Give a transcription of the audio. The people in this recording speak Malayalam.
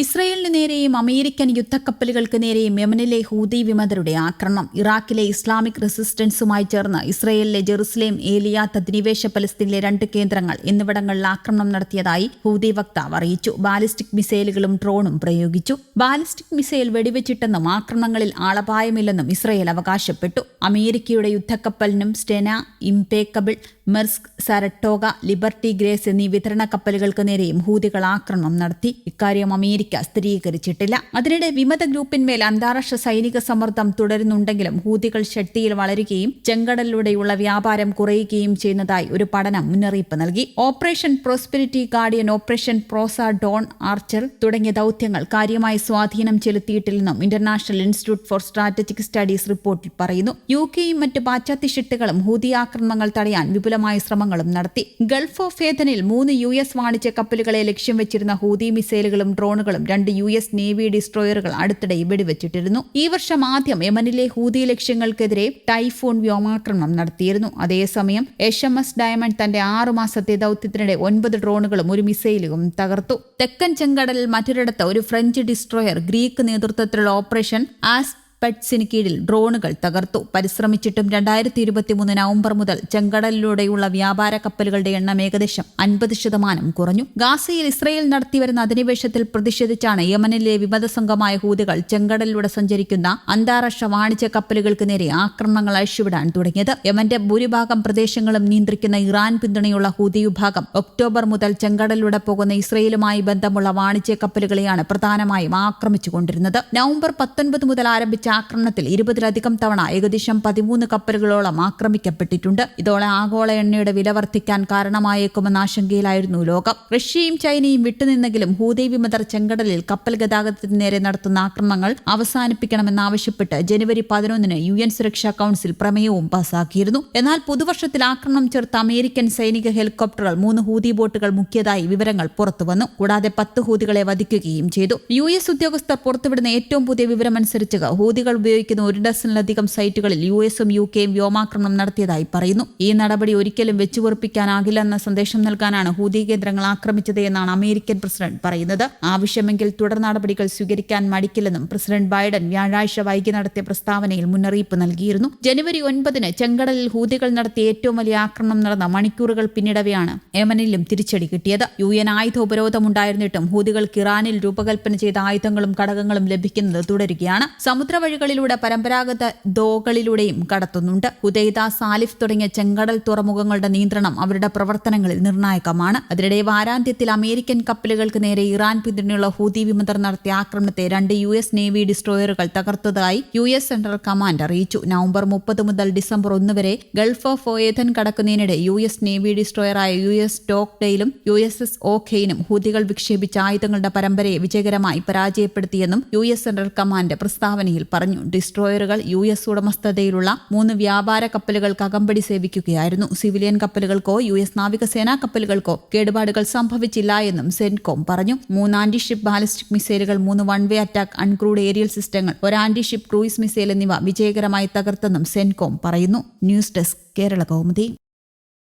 ഇസ്രയേലിന് നേരെയും അമേരിക്കൻ യുദ്ധക്കപ്പലുകൾക്ക് നേരെയും യമനിലെ ഹൂതി വിമതരുടെ ആക്രമണം. ഇറാഖിലെ ഇസ്ലാമിക് റെസിസ്റ്റൻസുമായി ചേർന്ന് ഇസ്രയേലിലെ ജെറുസലേം ഏലിയ അധിനിവേശ പലസ്തീനിലെ രണ്ട് കേന്ദ്രങ്ങൾ എന്നിവിടങ്ങളിൽ ആക്രമണം നടത്തിയതായി ഹൂതി വക്താവ് അറിയിച്ചു. ബാലിസ്റ്റിക് മിസൈലുകളും ഡ്രോണും പ്രയോഗിച്ചു. ബാലിസ്റ്റിക് മിസൈൽ വെടിവെച്ചിട്ടെന്നും ആക്രമണങ്ങളിൽ ആളപായമില്ലെന്നും ഇസ്രയേൽ അവകാശപ്പെട്ടു. അമേരിക്കയുടെ യുദ്ധക്കപ്പലിനും Stena Impeccable Maersk Saratoga Liberty Grace എന്നീ വിതരണ കപ്പലുകൾക്ക് നേരെയും ഹൂതികൾ ആക്രമണം നടത്തി. ഇക്കാര്യം അമേരിക്ക സ്ഥിരീകരിച്ചിട്ടില്ല. അതിനിടെ വിമത ഗ്രൂപ്പിന്മേൽ അന്താരാഷ്ട്ര സൈനിക സമ്മർദ്ദം തുടരുന്നുണ്ടെങ്കിലും ഹൂതികൾ ശക്തിയിൽ വളരുകയും ചെങ്കടലിലൂടെയുള്ള വ്യാപാരം കുറയുകയും ചെയ്യുന്നതായി ഒരു പഠനം മുന്നറിയിപ്പ് നൽകി. Operation prosperity guardian operation പ്രോസ Don archer തുടങ്ങിയ ദൌത്യങ്ങൾ കാര്യമായി സ്വാധീനം ചെലുത്തിയിട്ടില്ലെന്നും International Institute for Strategic Studies റിപ്പോർട്ടിൽ പറയുന്നു. യു കെയും മറ്റ് പാശ്ചാത്യ ഷിട്ടുകളും ഹൂതി ആക്രമണങ്ങൾ തടയാൻ വിപുലമായ ശ്രമങ്ങളും നടത്തി. ഗൾഫ് ഓഫ് ഏതനിൽ മൂന്ന് യു എസ് വാണിജ്യ കപ്പലുകളെ ലക്ഷ്യം വെച്ചിരുന്ന ഹൂതി മിസൈലുകളും ഡ്രോണുകളും രണ്ട് യു എസ് നേവി ഡിസ്ട്രോയറുകൾ അടുത്തിടെ വെടിവെച്ചിട്ടിരുന്നു ഈ വർഷം ആദ്യം യമനിലെ ഹൂതി ലക്ഷ്യങ്ങൾക്കെതിരെ ടൈഫോൺ വ്യോമാക്രമണം നടത്തിയിരുന്നു. അതേസമയം എച്ച് എം എസ് ഡയമണ്ട് തന്റെ ആറു മാസത്തെ ദൌത്യത്തിനിടെ ഒൻപത് ഡ്രോണുകളും ഒരു മിസൈലും തകർത്തു. തെക്കൻ ചെങ്കടലിൽ മറ്റൊരിടത്ത് ഒരു ഫ്രഞ്ച് ഡിസ്ട്രോയർ ഗ്രീക്ക് നേതൃത്വത്തിലുള്ള ഓപ്പറേഷൻ ആസ് പെറ്റ്സിന് കീഴിൽ ഡ്രോണുകൾ തകർത്തു. പരിശ്രമിച്ചിട്ടും രണ്ടായിരത്തി ഇരുപത്തി മൂന്ന് നവംബർ മുതൽ ചെങ്കടലിലൂടെയുള്ള വ്യാപാര കപ്പലുകളുടെ എണ്ണം ഏകദേശം അൻപത് ശതമാനം കുറഞ്ഞു. ഗാസയിൽ ഇസ്രയേൽ നടത്തിവരുന്ന അധിനിവേശത്തിൽ പ്രതിഷേധിച്ചാണ് യമനിലെ വിമത സംഘമായ ഹൂതികൾ ചെങ്കടലിലൂടെ സഞ്ചരിക്കുന്ന അന്താരാഷ്ട്ര വാണിജ്യ കപ്പലുകൾക്ക് നേരെ ആക്രമണങ്ങൾ അഴിച്ചുവിടാൻ തുടങ്ങിയത്. യമന്റെ ഭൂരിഭാഗം പ്രദേശങ്ങളും നിയന്ത്രിക്കുന്ന ഇറാൻ പിന്തുണയുള്ള ഹൂതി വിഭാഗം ഒക്ടോബർ മുതൽ ചെങ്കടലിലൂടെ പോകുന്ന ഇസ്രയേലുമായി ബന്ധമുള്ള വാണിജ്യ കപ്പലുകളെയാണ് പ്രധാനമായും ആക്രമിച്ചുകൊണ്ടിരുന്നത്. നവംബർ പത്തൊൻപത് മുതൽ ആരംഭിച്ച ആക്രമണത്തിൽ ഇരുപതിലധികം തവണ ഏകദേശം പതിമൂന്ന് കപ്പലുകളോളം ആക്രമിക്കപ്പെട്ടിട്ടുണ്ട്. ഇതോടെ ആഗോള എണ്ണയുടെ വില വർദ്ധിക്കാൻ കാരണമായേക്കുമെന്ന ആശങ്കയിലായിരുന്നു ലോകം. റഷ്യയും ചൈനയും വിട്ടുനിന്നെങ്കിലും ഹൂതി വിമതർ ചെങ്കടലിൽ കപ്പൽ ഗതാഗതത്തിന് നേരെ നടത്തുന്ന ആക്രമണങ്ങൾ അവസാനിപ്പിക്കണമെന്നാവശ്യപ്പെട്ട് ജനുവരി പതിനൊന്നിന് യു എൻ സുരക്ഷാ കൌൺസിൽ പ്രമേയവും പാസാക്കിയിരുന്നു. എന്നാൽ പുതുവർഷത്തിൽ ആക്രമണം ചേർത്ത അമേരിക്കൻ സൈനിക ഹെലികോപ്റ്ററുകൾ മൂന്ന് ഹൂതി ബോട്ടുകൾ മുക്കിയതായി വിവരങ്ങൾ പുറത്തുവന്നു. കൂടാതെ പത്ത് ഹൂതികളെ വധിക്കുകയും ചെയ്തു. യു എസ് ഉദ്യോഗസ്ഥർ പുറത്തുവിടുന്ന ഏറ്റവും പുതിയ വിവരമനുസരിച്ച് ഹൂതികൾ ഉപയോഗിക്കുന്ന ഒരു ഡസനിലധികം സൈറ്റുകളിൽ യു എസും യു കെയും വ്യോമാക്രമണം നടത്തിയതായി പറയുന്നു. ഈ നടപടി ഒരിക്കലും വെച്ചുപൊറപ്പിക്കാനാകില്ലെന്ന സന്ദേശം നൽകാനാണ് ഹൂതി കേന്ദ്രങ്ങൾ ആക്രമിച്ചത് എന്നാണ് അമേരിക്കൻ പ്രസിഡന്റ് പറയുന്നത്. ആവശ്യമെങ്കിൽ തുടർ നടപടികൾ സ്വീകരിക്കാൻ മടിക്കില്ലെന്നും പ്രസിഡന്റ് ബൈഡൻ വ്യാഴാഴ്ച വൈകി നടത്തിയ പ്രസ്താവനയിൽ മുന്നറിയിപ്പ് നൽകിയിരുന്നു. ജനുവരി ഒൻപതിന് ചെങ്കടലിൽ ഹൂതികൾ നടത്തിയ ഏറ്റവും വലിയ ആക്രമണം നടന്ന മണിക്കൂറുകൾ പിന്നിടവെയാണ് യമനിലും തിരിച്ചടി കിട്ടിയത്. യു എൻ ആയുധ ഉപരോധമുണ്ടായിരുന്നിട്ടും ഹൂതികൾക്ക് ഇറാനിൽ രൂപകൽപ്പന ചെയ്ത ആയുധങ്ങളും ഘടകങ്ങളും ലഭിക്കുന്നത് തുടരുകയാണ്. സമുദ്രവഴികളിലൂടെ പരമ്പരാഗത ദോകളിലൂടെയും കടത്തുന്നുണ്ട്. ഉദയ്ത സാലിഫ് തുടങ്ങിയ ചെങ്കടൽ തുറമുഖങ്ങളുടെ നിയന്ത്രണം അവരുടെ പ്രവർത്തനങ്ങളിൽ നിർണായകമാണ്. അതിനിടെ വാരാന്ത്യത്തിൽ അമേരിക്കൻ കപ്പലുകൾക്ക് നേരെ ഇറാൻ പിന്തുണയുള്ള ഹൂതി വിമതർ നടത്തിയ ആക്രമണത്തെ രണ്ട് യു എസ് നേവി ഡിസ്ട്രോയറുകൾ തകർത്തതായി യു എസ് സെൻട്രൽ കമാൻഡ് അറിയിച്ചു. നവംബർ മുപ്പത് മുതൽ ഡിസംബർ ഒന്ന് വരെ ഗൾഫ് ഓഫ് ഓയേഥൻ കടക്കുന്നതിനിടെ യു എസ് നേവി ഡിസ്ട്രോയറായ യു എസ് ഡോക്ഡെയിലും യു എസ് എസ് ഓഖെയിനും ഹൂതികൾ വിക്ഷേപിച്ച ആയുധങ്ങളുടെ പരമ്പരയെ വിജയകരമായി പരാജയപ്പെടുത്തിയെന്നും യു എസ് സെൻട്രൽ കമാൻഡ് പ്രസ്താവനയിൽ പറഞ്ഞു. ഡിസ്ട്രോയറുകൾ യു എസ് ഉടമസ്ഥതയിലുള്ള മൂന്ന് വ്യാപാര കപ്പലുകൾക്ക് അകമ്പടി സേവിക്കുകയായിരുന്നു. സിവിലിയൻ കപ്പലുകൾക്കോ യു എസ് നാവികസേനാ കപ്പലുകൾക്കോ കേടുപാടുകൾ സംഭവിച്ചില്ല എന്നും സെൻകോം പറഞ്ഞു. മൂന്ന് ആന്റി ഷിപ്പ് ബാലിസ്റ്റിക് മിസൈലുകൾ മൂന്ന് one way attack uncrewed aerial സിസ്റ്റങ്ങൾ ഒരു ആന്റി ഷിപ്പ് ക്രൂയിസ് മിസൈൽ എന്നിവ വിജയകരമായി തകർത്തെന്നും സെൻകോം പറയുന്നു. News desk Kerala Kaumudi.